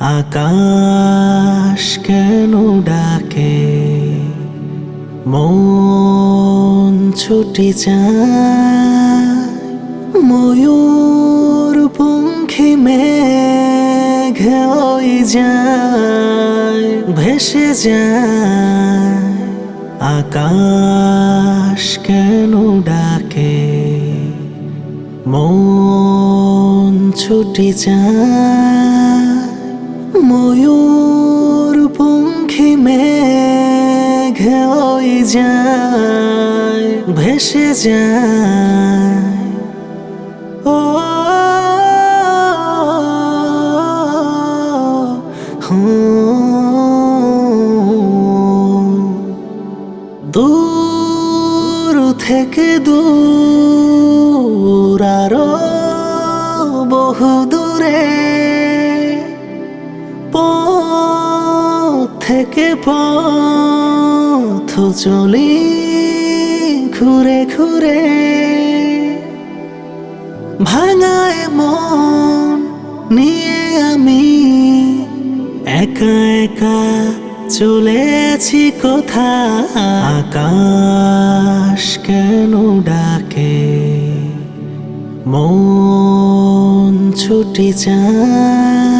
আকাশ কেন ডাকে? মন ছুটি যায় ময়ূর পঙ্খী মেঘ ওই যায়, ভেসে যায়। আকাশ কেন ডাকে? মন ছুটি যায় যায় ভেসে যায়। ও দূর থেকে দূর আরও বহু দূরে পথ থেকে পথ চলি ঘুরে ঘুরে। ভাঙায় মন নিয়ে আমি একা একা চলেছি কোথা আকাশ কেন ডাকে? মন ছুটি যায়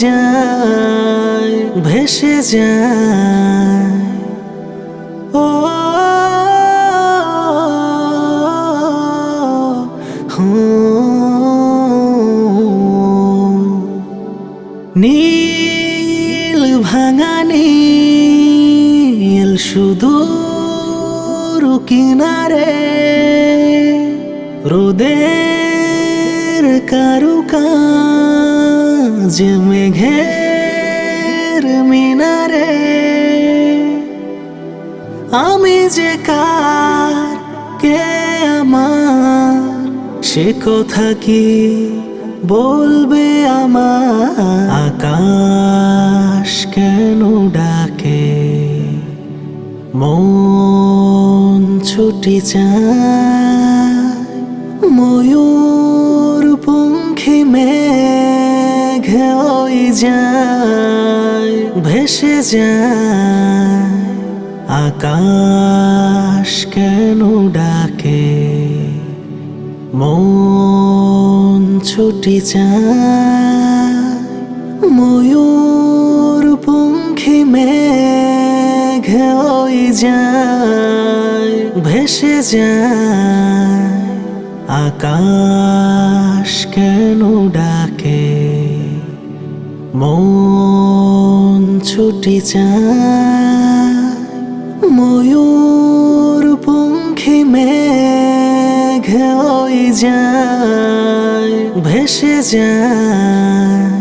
যায় ভেসে যায় ও। নীল ভাঙা নীল সুদূর কিনারে রোদের কারুকাজ মেঘের মিনারে আমি যে কার কে আমার? সে কথা কি বলবে আমার? আকাশ কেন ডাকে? মন ছুটি যায় ময়ূর মেঘ ওই যায়, ভেসে যায়। আকাশ কেন ডাকে? মন ছুটি যায় ময়ূর পঙ্খী মেঘ ওই যায়, ভেসে যায়। আকাশ কেন ডাকে? মন ছুটি ময়ূর পঙ্খী মেঘ যায় ভেসে যায়।